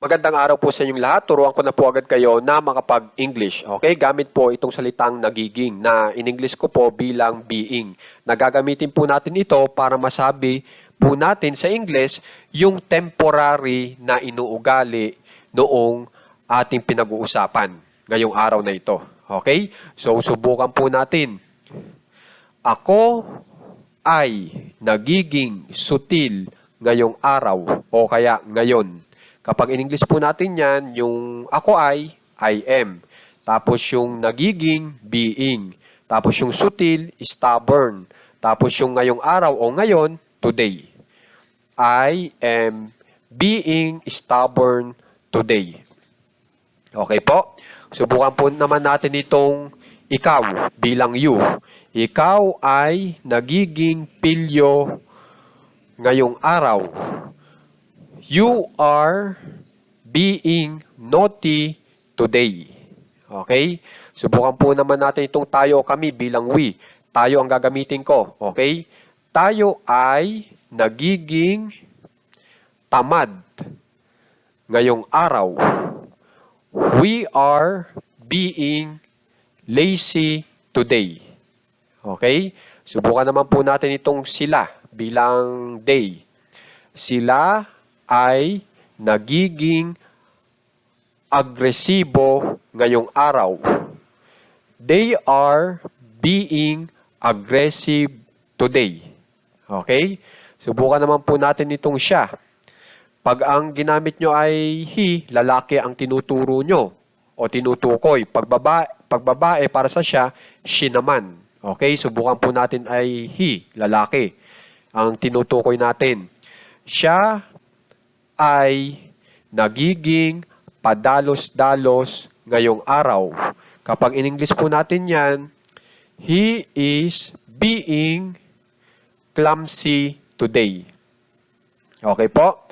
Magandang araw po sa inyong lahat. Turuan ko na po agad kayo na makapag-English. Okay? Gamit po itong salitang nagiging na in English ko po bilang being. Nagagamitin po natin ito para masabi po natin sa English yung temporary na inuugali noong ating pinag-uusapan ngayong araw na ito. Okay? So, subukan po natin. Ako ay nagiging sutil ngayong araw o kaya ngayon. Kapag in English po natin yan, yung ako ay, I am. Tapos yung nagiging, being. Tapos yung sutil, stubborn. Tapos yung ngayong araw o ngayon, today. I am being stubborn today. Okay po? Subukan po naman natin itong ikaw bilang you. Ikaw ay nagiging pilyo ngayong araw. You are being naughty today. Okay? Subukan po naman natin itong tayo kami bilang we. Tayo ang gagamitin ko. Okay? Tayo ay nagiging tamad ngayong araw. We are being lazy today. Okay? Subukan naman po natin itong sila bilang they. Sila ay nagiging agresibo ngayong araw. They are being aggressive today. Okay? Subukan naman po natin itong siya. Pag ang ginamit nyo ay he, lalaki ang tinuturo nyo o tinutukoy. Pag babae, pag babae para sa siya, she naman. Okay? Subukan po natin ay he, lalaki, ang tinutukoy natin. Siya ay nagiging padalos-dalos ngayong araw. Kapag in English po natin yan, he is being clumsy today. Okay po?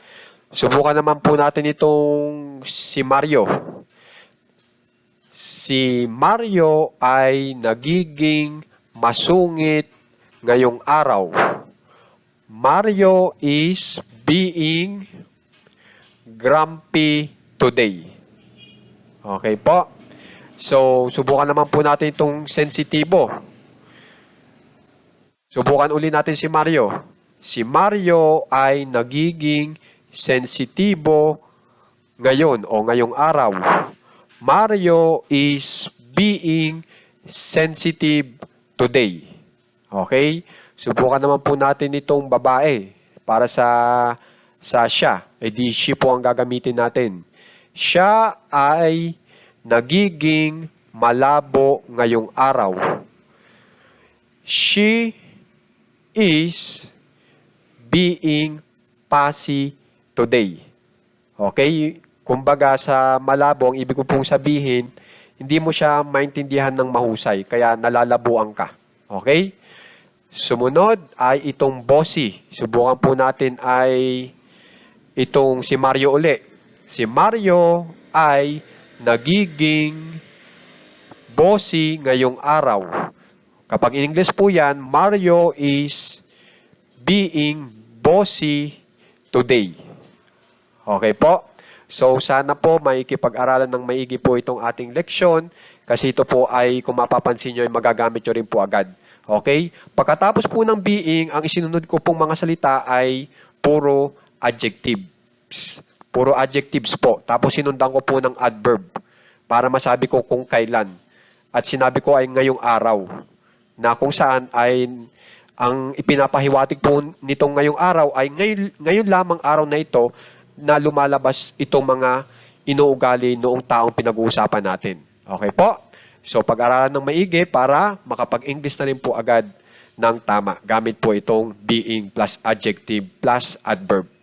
Subukan naman po natin itong si Mario. Si Mario ay nagiging masungit ngayong araw. Mario is being grumpy today. Okay po? So, subukan naman po natin itong sensitibo. Subukan uli natin si Mario. Si Mario ay nagiging sensitibo ngayon o ngayong araw. Mario is being sensitive today. Okay? Subukan naman po natin itong babae para sa sa siya. E di she po ang gagamitin natin. Siya ay nagiging malabo ngayong araw. She is being passy today. Okay? Kumbaga sa malabo, ang ibig ko pong sabihin, hindi mo siya maintindihan ng mahusay, kaya nalalabuan ka. Okay? Sumunod ay itong bossy. Subukan po natin ay itong si Mario uli. Si Mario ay nagiging bossy ngayong araw. Kapag in English po yan, Mario is being bossy today. Okay po? So sana po maikipag-aralan ng maigi po itong ating leksyon kasi ito po ay kung mapapansin nyo ay magagamit nyo rin po agad. Okay? Pagkatapos po ng being, ang isinunod ko pong mga salita ay puro adjectives. Puro adjectives po. Tapos sinundan ko po ng adverb para masabi ko kung kailan. At sinabi ko ay ngayong araw na kung saan ay ang ipinapahiwatig po nitong ngayong araw ay ngayon, ngayon lamang araw na ito na lumalabas itong mga inuugali noong taong pinag-uusapan natin. Okay po? So pag-aralan ng maigi para makapag-English na rin po agad ng tama. Gamit po itong being plus adjective plus adverb.